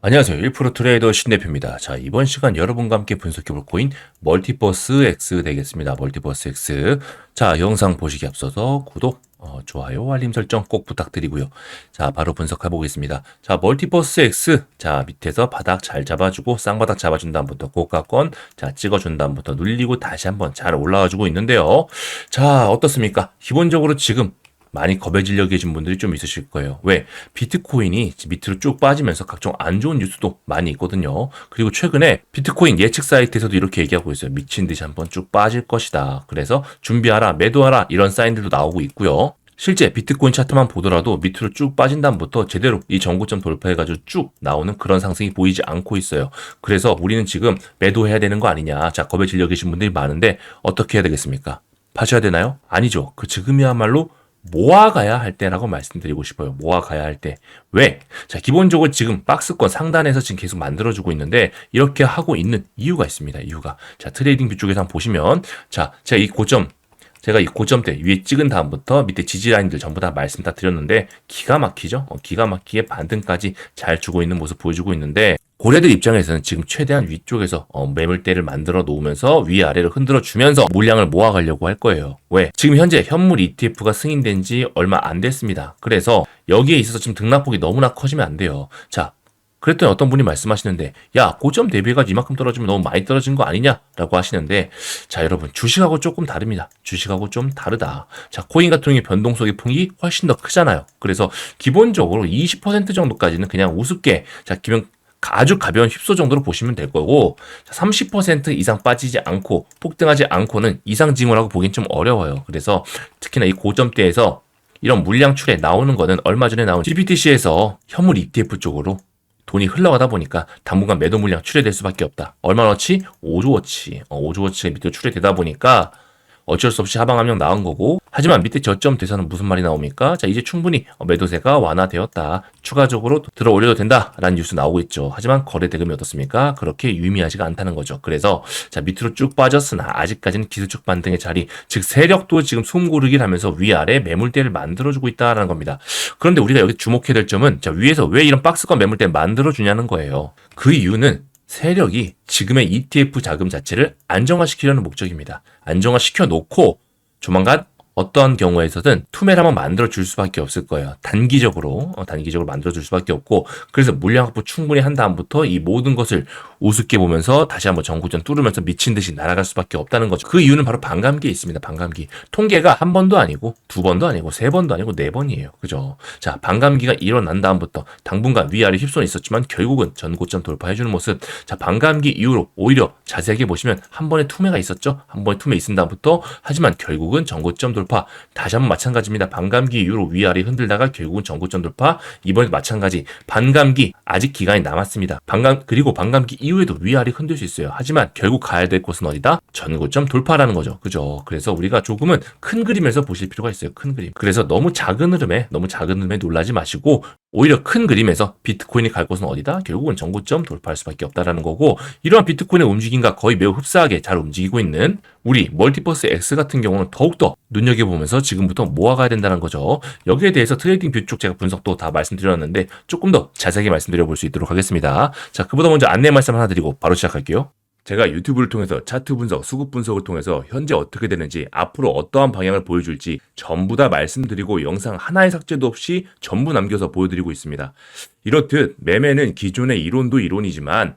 안녕하세요. 1% 트레이더 신대표입니다. 자, 이번 시간 여러분과 함께 분석해볼 코인 멀티버스 X 되겠습니다. 멀티버스 X. 자, 영상 보시기 앞서서 구독, 어, 좋아요, 알림 설정 꼭 부탁드리고요. 자, 바로 분석해 보겠습니다. 자, 멀티버스 X. 자, 밑에서 바닥 잘 잡아주고 쌍바닥 잡아준 다음부터 고가권, 자, 찍어준 다음부터 눌리고 다시 한번 잘 올라와주고 있는데요. 자, 어떻습니까? 기본적으로 지금 많이 겁에 질려 계신 분들이 좀 있으실 거예요. 왜? 비트코인이 밑으로 쭉 빠지면서 각종 안 좋은 뉴스도 많이 있거든요. 그리고 최근에 비트코인 예측 사이트에서도 이렇게 얘기하고 있어요. 미친 듯이 한번 쭉 빠질 것이다. 그래서 준비하라, 매도하라 이런 사인들도 나오고 있고요. 실제 비트코인 차트만 보더라도 밑으로 쭉 빠진 다음부터 제대로 이 전고점 돌파해가지고 쭉 나오는 그런 상승이 보이지 않고 있어요. 그래서 우리는 지금 매도해야 되는 거 아니냐. 자, 겁에 질려 계신 분들이 많은데 어떻게 해야 되겠습니까? 파셔야 되나요? 아니죠. 그 지금이야말로 모아가야 할 때라고 말씀드리고 싶어요. 모아가야 할 때. 왜? 자, 기본적으로 지금 박스권 상단에서 지금 계속 만들어주고 있는데 이렇게 하고 있는 이유가 있습니다. 이유가. 자, 트레이딩 뷰 쪽에서 한번 보시면 자, 제가 이 고점 제가 이 고점대 위에 찍은 다음부터 밑에 지지 라인들 전부 다 말씀 다 드렸는데 기가 막히죠? 어, 기가 막히게 반등까지 잘 주고 있는 모습 보여주고 있는데 고래들 입장에서는 지금 최대한 위쪽에서 어, 매물대를 만들어 놓으면서 위아래를 흔들어 주면서 물량을 모아가려고 할 거예요. 왜? 지금 현재 현물 ETF가 승인된 지 얼마 안 됐습니다. 그래서 여기에 있어서 지금 등락폭이 너무나 커지면 안 돼요. 자, 그랬더니 어떤 분이 말씀하시는데 야 고점 대비가 이만큼 떨어지면 너무 많이 떨어진 거 아니냐라고 하시는데 자 여러분 주식하고 조금 다릅니다 주식하고 좀 다르다 자 코인 같은 경우에 변동성의 폭이 훨씬 더 크잖아요 그래서 기본적으로 20% 정도까지는 그냥 우습게 자 기본 아주 가벼운 휩소 정도로 보시면 될 거고 30% 이상 빠지지 않고 폭등하지 않고는 이상 징후라고 보긴 좀 어려워요 그래서 특히나 이 고점대에서 이런 물량 출에 나오는 거는 얼마 전에 나온 GPTC에서 현물 ETF 쪽으로 돈이 흘러가다 보니까 당분간 매도 물량 출회될 수밖에 없다. 얼마나치? 5조어치. 어, 5조어치 밑으로 출회되다 보니까 어쩔 수 없이 하방 함량 나온 거고 하지만 밑에 저점 대사는 무슨 말이 나옵니까? 자 이제 충분히 매도세가 완화되었다. 추가적으로 들어 올려도 된다라는 뉴스 나오고 있죠. 하지만 거래 대금이 어떻습니까? 그렇게 유의미하지가 않다는 거죠. 그래서 자 밑으로 쭉 빠졌으나 아직까지는 기술적 반등의 자리, 즉 세력도 지금 숨고르기를 하면서 위아래 매물대를 만들어주고 있다라는 겁니다. 그런데 우리가 여기 주목해야 될 점은 자 위에서 왜 이런 박스권 매물대 만들어주냐는 거예요. 그 이유는 세력이 지금의 ETF 자금 자체를 안정화시키려는 목적입니다. 안정화시켜 놓고 조만간 어떠한 경우에서든 투매를 한번 만들어 줄 수밖에 없을 거예요. 단기적으로 어, 단기적으로 만들어 줄 수밖에 없고 그래서 물량 확보 충분히 한 다음부터 이 모든 것을 우습게 보면서 다시 한번 전구전 뚫으면서 미친 듯이 날아갈 수밖에 없다는 거죠. 그 이유는 바로 반감기에 있습니다. 반감기. 통계가 한 번도 아니고 두 번도 아니고 세 번도 아니고 네 번이에요. 그죠? 자, 반감기가 일어난 다음부터 당분간 위아래 휩손이 있었지만 결국은 전고점 돌파해주는 모습. 자, 반감기 이후로 오히려 자세하게 보시면 한 번에 투매가 있었죠. 한 번에 투매 있은 다음부터 하지만 결국은 전고점 돌파. 다시 한번 마찬가지입니다. 반감기 이후로 위아래 흔들다가 결국은 전고점 돌파. 이번에도 마찬가지. 반감기 아직 기간이 남았습니다. 반감 그리고 반감기 이후에도 위아래 흔들 수 있어요. 하지만 결국 가야 될 곳은 어디다? 전고점 돌파라는 거죠. 그죠? 그래서 우리가 조금은 큰 그림에서 보실 필요가 있어요. 큰 그림. 그래서 너무 작은 흐름에 너무 작은 흐름에 놀라지 마시고 오히려 큰 그림에서 비트코인이 갈 곳은 어디다? 결국은 전고점 돌파할 수밖에 없다라는 거고 이러한 비트코인의 움직임과 거의 매우 흡사하게 잘 움직이고 있는 우리 멀티버스 X 같은 경우는 더욱더 눈여겨보면서 지금부터 모아가야 된다는 거죠. 여기에 대해서 트레이딩 뷰 쪽 제가 분석도 다 말씀드렸는데 조금 더 자세하게 말씀드려 볼 수 있도록 하겠습니다. 자, 그보다 먼저 안내 말씀 하나 드리고 바로 시작할게요. 제가 유튜브를 통해서 차트 분석, 수급 분석을 통해서 현재 어떻게 되는지, 앞으로 어떠한 방향을 보여줄지 전부 다 말씀드리고 영상 하나의 삭제도 없이 전부 남겨서 보여드리고 있습니다. 이렇듯 매매는 기존의 이론도 이론이지만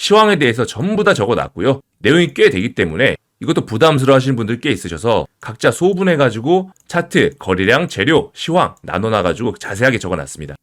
시황에 대해서 전부 다 적어 놨고요. 내용이 꽤 되기 때문에 이것도 부담스러워 하시는 분들 꽤 있으셔서 각자 소분해가지고 차트, 거래량, 재료, 시황 나눠놔가지고 자세하게 적어놨습니다.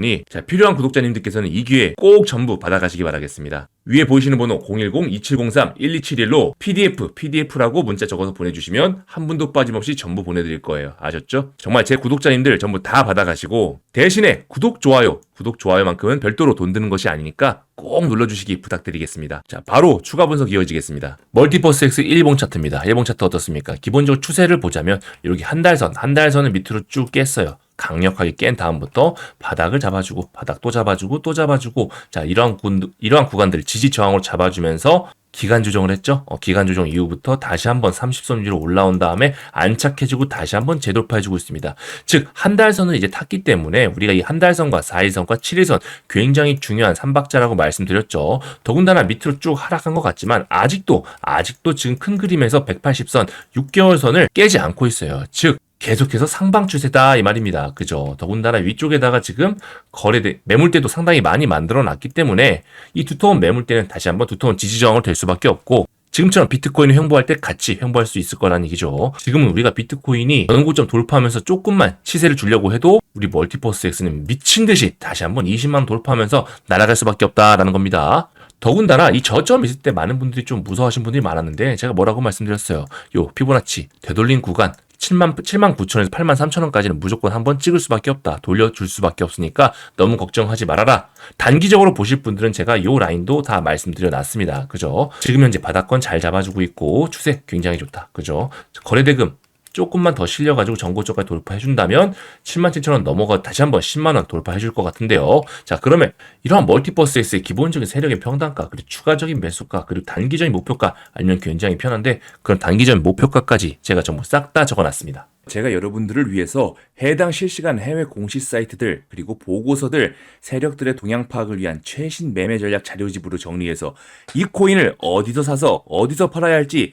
니 자, 필요한 구독자님들께서는 이 기회 꼭 전부 받아가시기 바라겠습니다. 위에 보이시는 번호 010-2703-1271로 PDF, PDF라고 문자 적어서 보내주시면 한 분도 빠짐없이 전부 보내드릴 거예요. 아셨죠? 정말 제 구독자님들 전부 다 받아가시고 대신에 구독, 좋아요, 구독, 좋아요만큼은 별도로 돈 드는 것이 아니니까 꼭 눌러주시기 부탁드리겠습니다. 자, 바로 추가 분석 이어지겠습니다. 멀티버스 X 1봉 차트입니다. 1봉 차트 어떻습니까? 기본적으로 추세를 보자면 이렇게 한 달선, 한 달선을 밑으로 쭉 깼어요. 강력하게 깬 다음부터 바닥을 잡아주고 바닥 또 잡아주고 또 잡아주고 자 이러한 구, 이러한 구간들 지지 저항으로 잡아주면서 기간 조정을 했죠. 어, 기간 조정 이후부터 다시 한번 30선 위로 올라온 다음에 안착해주고 다시 한번 재돌파해주고 있습니다. 즉 한 달선을 이제 탔기 때문에 우리가 이 한 달선과 4일선과 7일선 굉장히 중요한 삼박자라고 말씀드렸죠. 더군다나 밑으로 쭉 하락한 것 같지만 아직도 아직도 지금 큰 그림에서 180선 6개월선을 깨지 않고 있어요. 즉 계속해서 상방 추세다 이 말입니다. 그죠? 더군다나 위쪽에다가 지금 거래대 매물대도 상당히 많이 만들어 놨기 때문에 이 두터운 매물대는 다시 한번 두터운 지지 저항을 될 수밖에 없고 지금처럼 비트코인을 횡보할 때 같이 횡보할 수 있을 거라는 얘기죠. 지금은 우리가 비트코인이 어느 고점 돌파하면서 조금만 시세를 주려고 해도 우리 멀티버스 X는 미친 듯이 다시 한번 20만 원 돌파하면서 날아갈 수밖에 없다라는 겁니다. 더군다나 이 저점 있을 때 많은 분들이 좀 무서워하신 분들이 많았는데 제가 뭐라고 말씀드렸어요. 요 피보나치 되돌린 구간 7만, 7만 9천에서 8만 3천 원까지는 무조건 한번 찍을 수밖에 없다. 돌려줄 수밖에 없으니까 너무 걱정하지 말아라. 단기적으로 보실 분들은 제가 요 라인도 다 말씀드려 놨습니다. 그죠? 지금 현재 바닥권 잘 잡아주고 있고 추세 굉장히 좋다. 그죠? 거래대금 조금만 더 실려가지고 전고점까지 돌파해준다면 7만 7천 원 넘어가 다시 한번 10만 원 돌파해줄 것 같은데요. 자 그러면 이러한 멀티버스에서의 기본적인 세력의 평단가 그리고 추가적인 매수가 그리고 단기적인 목표가 알면 굉장히 편한데 그런 단기적인 목표가까지 제가 전부 싹 다 적어놨습니다. 제가 여러분들을 위해서 해당 실시간 해외 공시 사이트들 그리고 보고서들 세력들의 동향 파악을 위한 최신 매매 전략 자료집으로 정리해서 이 코인을 어디서 사서 어디서 팔아야 할지